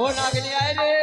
ও নাগিনী আয় রে।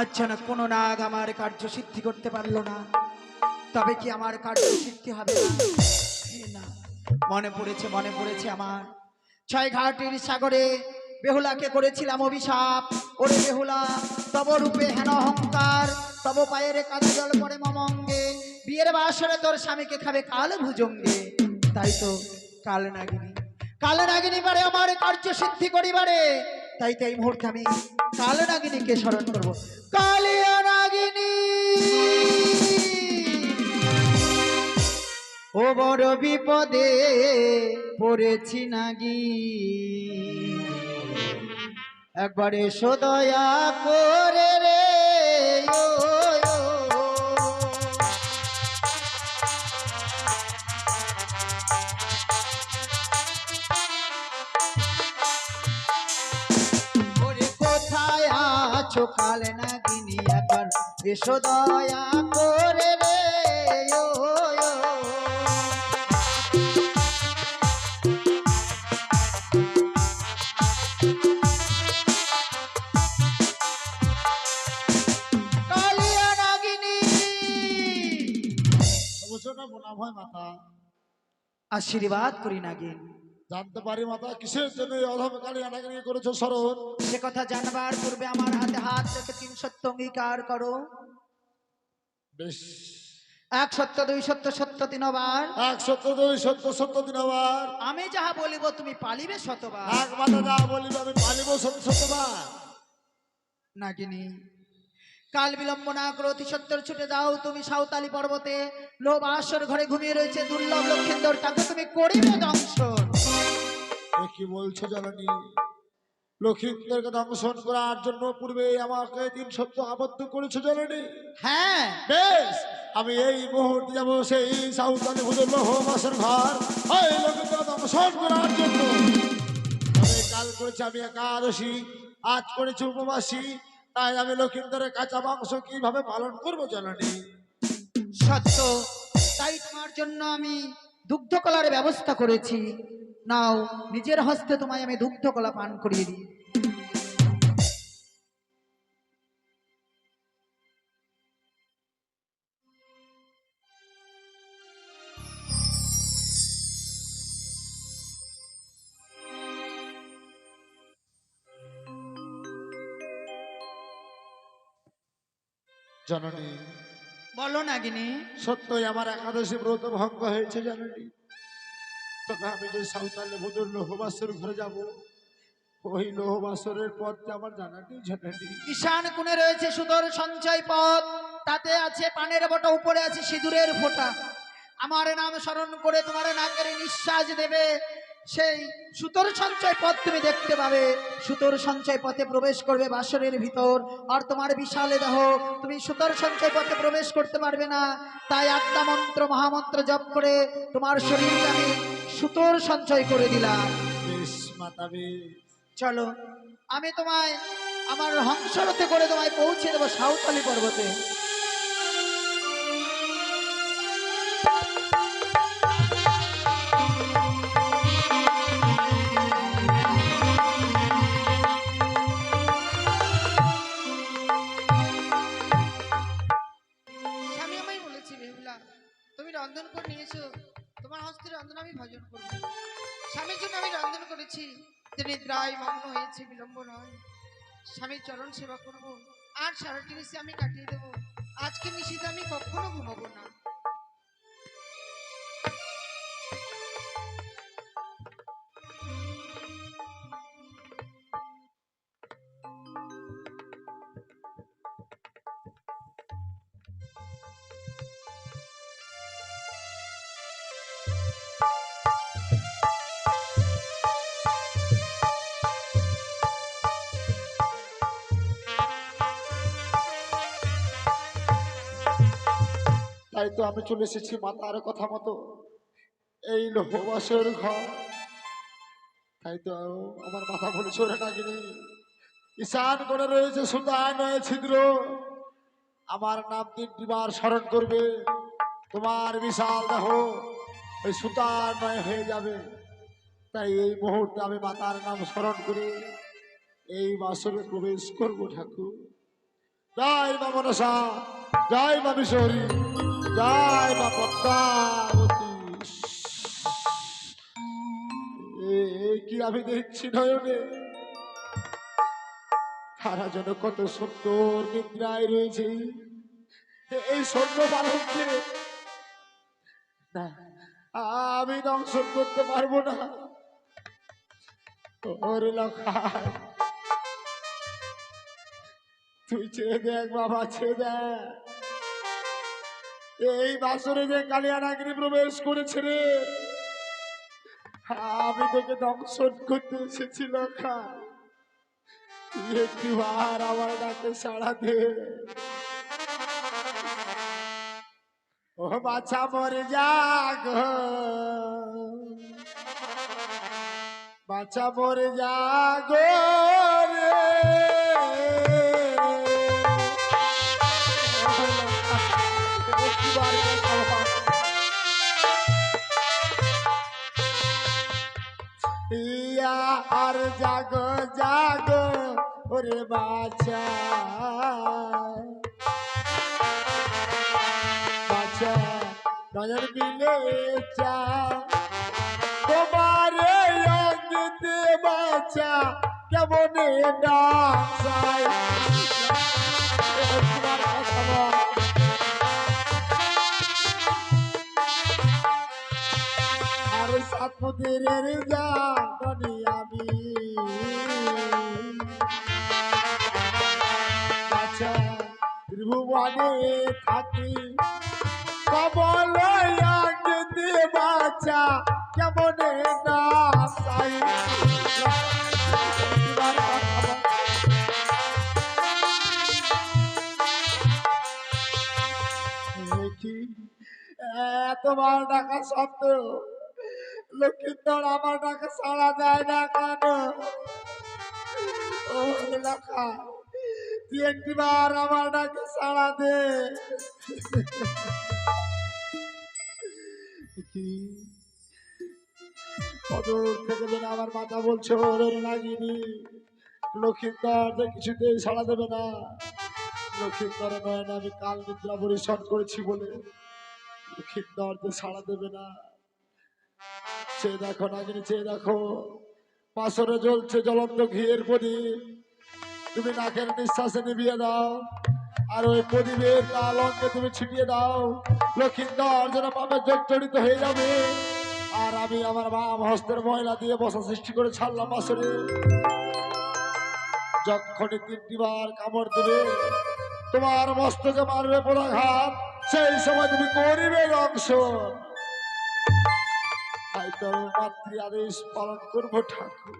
আচ্ছা না কোনো নাগ আমার কার্য সিদ্ধি করতে পারল না। তবে কি আমার কার্য সিদ্ধি হবে না? মনে পড়েছে মনে পড়েছে আমার। ছয় ঘাটের সাগরে বেহুলাকে করেছিলাম অভিশাপ। ওরে বেহুলা, তব রূপে হেন অহংকার, তব পায়ের কাজে জল পড়ে মমঙ্গে। বিয়ের বাসরে তোর স্বামীকে খাবে কাল ভুজঙ্গে। তাই তো কাল নাগিনী। কাল নাগিনী পারে আমার কার্য সিদ্ধি করিবারে। তাই তাই মুহূর্তে আমি কাল নাগিনীকে স্মরণ করব। কালিয়া নাগিনী ও বড় বিপদে পড়েছি নাগি। একবারে সদয়া করে রে। আছো কাল নাগিনী একবার এসো দয়া করে রে না আশীর্বাদ করি নাগিন। জানতে পারি মাথা কিসের জন্য এই অধম আনাগানি করেছ স্মরণ সে কথা জানবার পূর্বে আমার হাতে হাত রেখে তিন সত্য অঙ্গীকার করো। বেশ। এক সত্য দুই সত্য সত্য তিনবার এক সত্য দুই সত্য সত্য দিন আবার আমি যাহা বলিব তুমি পালিবে শতবার। এক মাথা যা বলিবে আমি পালিব সত্য সত্যবার নাগিনী কাল বিলম্ব না করো অতি সত্তর ছুটে যাও তুমি সাঁওতালি পর্বতে। লোভ আসর ঘরে ঘুমিয়ে রয়েছে দুর্লভ লক্ষিন্দর তাকে তুমি করিবে দংশন। কি বলছো জননী? লক্ষিন্দরকে দংশন করার জন্য পূর্বে আমাকে তিন সত্য আবদ্ধ করেছ জননী? হ্যাঁ। বেশ আমি এই মুহূর্তে যাব সেই সাউদানি হুজুর মাসের ঘর। ওই লোকের দংশন করার জন্য। আমি কাল করেছি আমি একাদশী আজ করেছি উপবাসী। তাই আমি লক্ষিন্দরের কাঁচা মাংস কীভাবে পালন করব জানানি? সত্য তাই তোমার জন্য আমি দুগ্ধ কলার ব্যবস্থা করেছি। নাও নিজের হস্তে তোমায় আমি দুগ্ধ কলা পান করিয়ে দিই। জননী বলো নাগিনী। সত্যই আমার একাদশী ব্রত ভঙ্গ হয়েছে জানানি। তবে আমি যে সাঁওতালে হুজুর লোহবাসের ঘরে যাব, ওই লোহবাসরের পথটা আমার জানা নেই জানানি ঈশান কোণে রয়েছে সুদর সঞ্চয় পথ, তাতে আছে পানের বটা, উপরে আছে সিঁদুরের ফোঁটা। আমার নাম স্মরণ করে তোমার নাকের নিঃশ্বাস দেবে। সেই সুতোর সঞ্চয় পথ তুমি দেখতে পাবে। সুতোর সঞ্চয় পথে প্রবেশ করবে বাসরের ভিতর। আর তোমার বিশালে দেহ, তুমি সুতোর সঞ্চয় পথে প্রবেশ করতে পারবে না। তাই আত্মা মন্ত্র, মহামন্ত্র জপ করে তোমার শরীরকে আমি সুতোর সঞ্চয় করে দিলাম। বেশ চলো আমি তোমায় আমার হংসরথে করে তোমায় পৌঁছে দেবো সাঁওতালি পর্বতে। তুমি রন্ধন করে নিয়েছো। তোমার হস্তে রন্ধন আমি ভজন করব স্বামীর জন্য আমি রন্ধন করেছি। যে নিদ্রায় মগ্ন হয়েছে, বিলম্ব নয়। স্বামীর চরণ সেবা করব। আর সারাটি নিশে আমি কাটিয়ে দেবো। আজকে নিশীতে আমি কখনো ঘুমাবো না। তাই তো আমি চলে এসেছি মাতার কথা মতো। এই লোহবাসের ঘর। তাই তো আমার মাথা বলে চলে নাকিনি ঈশান করে রয়েছে সুতায় নয় ছিদ্র। আমার নাম তিনটি বার স্মরণ করবে। তোমার বিশাল দেহ ওই সুতার নয় হয়ে যাবে। তাই এই মুহূর্তে আমি মাতার নাম স্মরণ করে এই বাসরে প্রবেশ করব ঠাকুর। জয় মা মনসা, জয় মা বিশহরী জয় মা পদ্মাবতী কি আমি দেখছি নয়নে তারা যেন কত সুন্দর নিদ্রায় রয়েছে। এই সৈন্য পালনকে আমি দংশন করতে পারব না। ওরে লখায়। তুই চেয়ে দেখ বাবা, চেয়ে দেখ। এই বাসরে যে কালিয়ানাগিরি প্রবেশ করেছে রে। আমি তোকে দংশন করতে এসেছি লক্ষা একটি বার আমার ডাকে সাড়া দে। ও বাছা, মরে যাগ বাছা, মরে যাগো ইয়া আর জাগো জাগো, ওরে বাছা। বাছা নজর মিলে চা তোমারে অঙ্গিতে বাছা, কেমন ডাকাই সাতপতির জানি আমি। আচ্ছা ত্রিভুবনে থাকি কবল আগে বাচ্চা কেমনে না চাই? তোমার ডাকা সত্ত্বেও লক্ষ্মীন্দর আমার ডাকে সাড়া দেয় না কেন? ও লেখা। তুই একটিবার আমার ডাকে সাড়া দে। আমার মাথা বলছে ওর নাগিনি লক্ষ্মীন্দর কিছুতেই সাড়া দেবে না। লক্ষ্মীন্দর আমি কাল নিদ্রা পরিশ্রম করেছি বলে লক্ষ্মীন্দর যে সাড়া দেবে না। চেয়ে দেখো নাগিনি, চেয়ে দেখো। পাশরে জ্বলছে জ্বলন্ত ঘিয়ের প্রদীপ। তুমি নাকের নিঃশ্বাসে নিভিয়ে দাও, আর ওই প্রদীপের লাল অঙ্গে তুমি ছিটিয়ে দাও। লক্ষ্মীন্দর যেন পাবে জর্জরিত হয়ে যাবে। আর আমি আমার বাম হস্তের ময়লা দিয়ে বসা সৃষ্টি করে ছাড়লাম বাসরে। যখনই তিনটি বার কামড় দেবে, তোমার মস্তকে মারবে পদাঘাত সেই সময় তুমি করিবে অংশ মাতৃ আদেশ পালন করব ঠাকুর।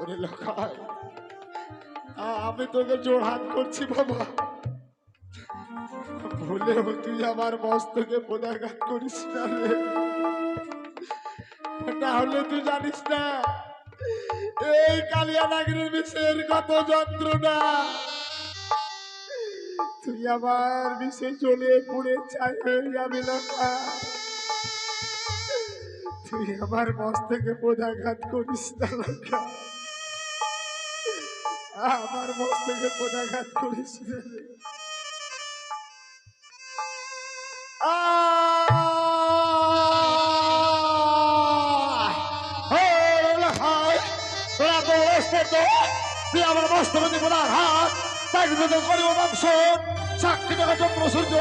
ওরে আমি তোকে জোড়হাত করছি বাবা। ভুলেও তুই আমার মস্তকে পদাঘাত করিস না রে। তাহলে তুই জানিস না। এই কালিয়া নাগরির বিষের কত যন্ত্রণা। তুই আমার বিষে চলে পুড়ে ছাই হয়ে যাবি লোকা তুই আমার মস্তকে পদাঘাত করিস না লোকা আমার মস্তকে পদাঘাত করিস না। রে। তুই আমার মস্তকে পদাঘাত তাই তো করিব বংশ সাক্ষী দেখো চন্দ্র সূর্য,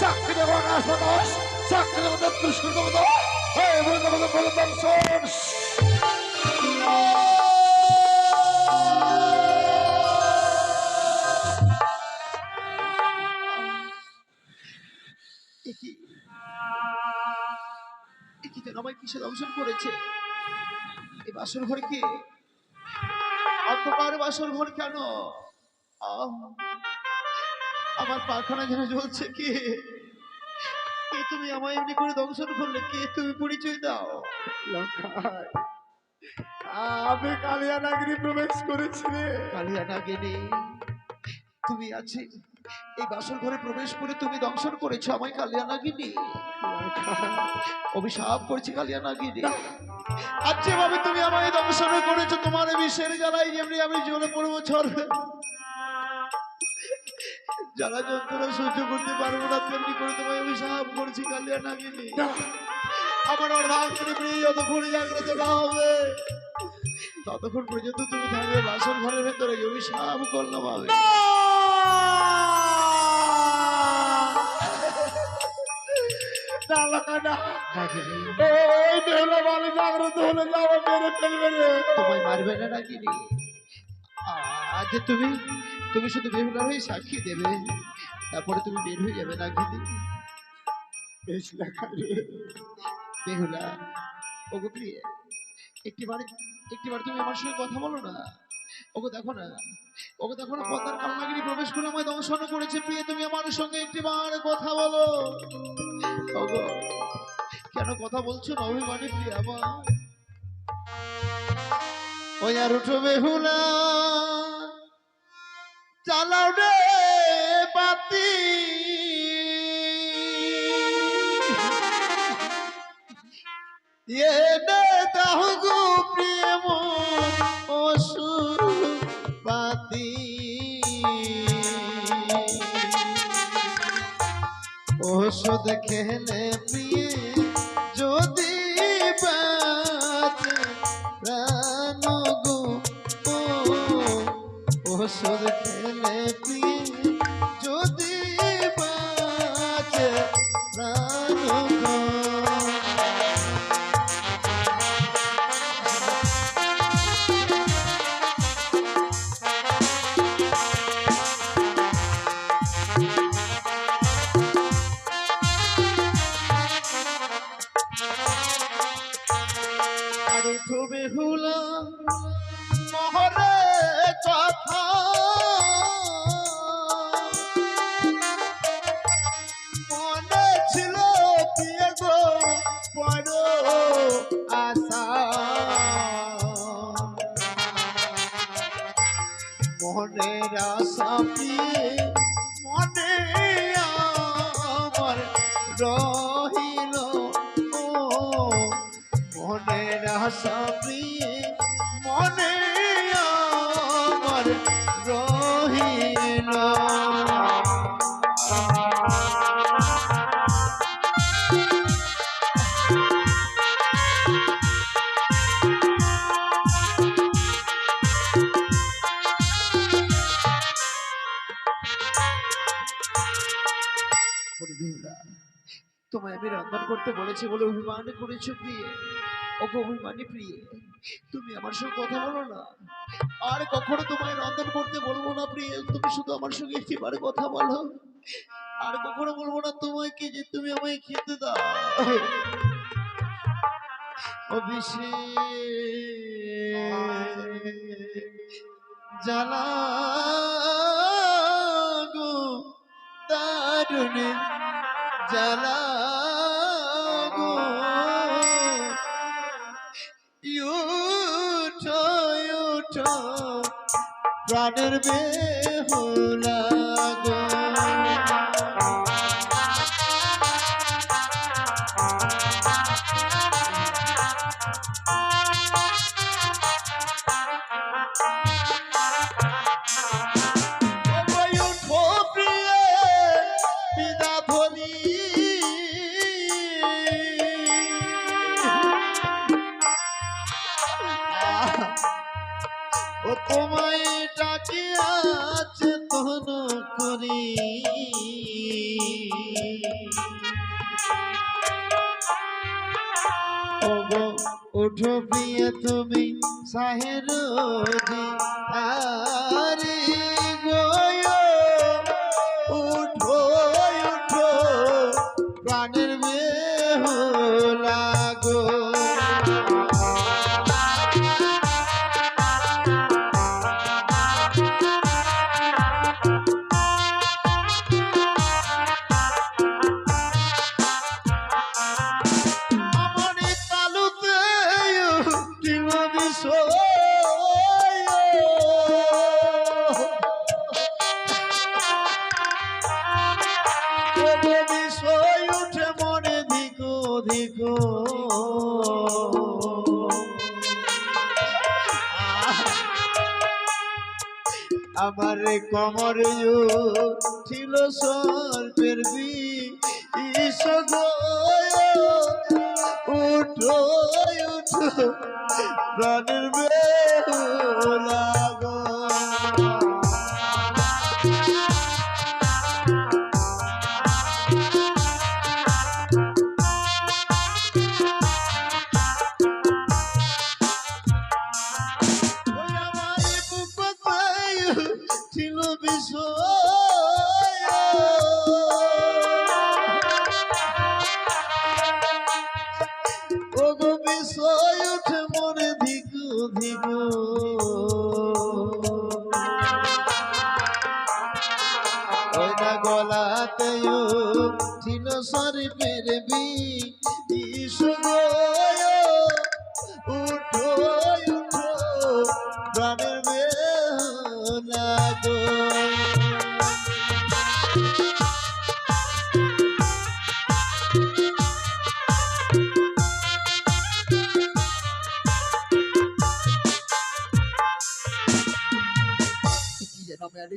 সাক্ষী দেখো আকাশ বাতাস, সাক্ষী দেখো বলে বংশ আমায় কিসে দংশন করেছে এই বাসর ঘর অন্ধকার বাসর ঘর কেন? আমার পাখানা যেন জ্বলছে কে? কে তুমি আমায় এমনি করে দংশন করলে? কে তুমি পরিচয় দাও? আমি কালিয়া নাগরি প্রবেশ করেছি কালিয়ানাগিরি কালিয়া নাগিনী তুমি আছে। এই বাসর ঘরে প্রবেশ করে তুমি দংশন করেছ আমায় কালিয়া নাগিনী। অভিশাপ কালিয়া নাগিনী। আর যেভাবে তুমি আমায় দংশন করেছ, তোমার বিষের জ্বালাই, যেমনি আমি জ্বালা যন্ত্রণা সহ্য করতে পারব না, তেমনি করে তোমায় অভিশাপ কালিয়া নাগিনী। আমার প্রিয় যতক্ষণ জাগ্রত না হবে, ততক্ষণ পর্যন্ত তুমি থাকবে বাসর ঘরের ভেতরে অভিশাপ করলাম আমি। ওই বেহুলা বালি জাগ্রত হলে যাব মেরে ফেলবে রে। তোমায় মারবে না নাগিনী আজ তুমি তুমি শুধু বেহুলার হয়ে সাক্ষী দেবে। তারপরে তুমি বের হয়ে যাবে নাগিনী বেশ লেখা রে। বেহুলা ওগো প্রিয় একটিবার একটিবার তুমি আমার সঙ্গে কথা বলো না। ওগো দেখো না ওকে দেখো না পদ্মার কালনাগিরি প্রবেশ করে আমায় দংশন করেছে। প্রিয় তুমি আমার সঙ্গে একটিবার কথা বলো। কেন কথা বলছো অভিমানী প্রিয় আমার ওই আর উঠো বেহুলা চালাও রে বাতি। এনে দাও গো খেলে প্রিয়ে আশা তোমায় আমি রন্ধন করতে বলেছি বলে অভিমান করেছ প্রিয়ে। তুমি আমার সঙ্গে কথা বলো না। আর কখনো তোমায় রন্ধন করতে বলব না প্রিয়ে, তুমি শুধু আমার সঙ্গে একটিবার কথা বলো। আর কখনো বলব না তোমায় কি যে তুমি আমায় খেতে দাও। অভিষেক জ্বালা গো জ্বালা প্রাণের বেহুলা। তুমি আমার কমর ছিল সর্বের বি উঠো উঠো।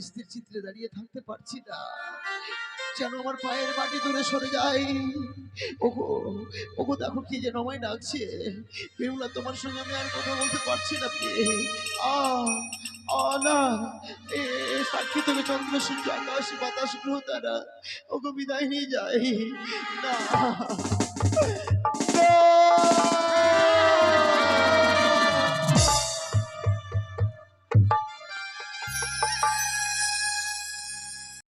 স্থির চিত্রে দাঁড়িয়ে থাকতে পারছি না। যেন আমার পায়ের মাটি দূরে সরে যায়। ওগো ওগো দেখো কি যেন আমায় ডাকছে। বেহুলা, তোমার সঙ্গে আমি আর কথা বলতে পারছি না প্রিয়ে আ আ, না। এ, সাক্ষী তুমি চন্দ্র, সূর্য, আকাশ, বাতাস, গ্রহ, তারা। ওগো, বিদায় নিয়ে না। না।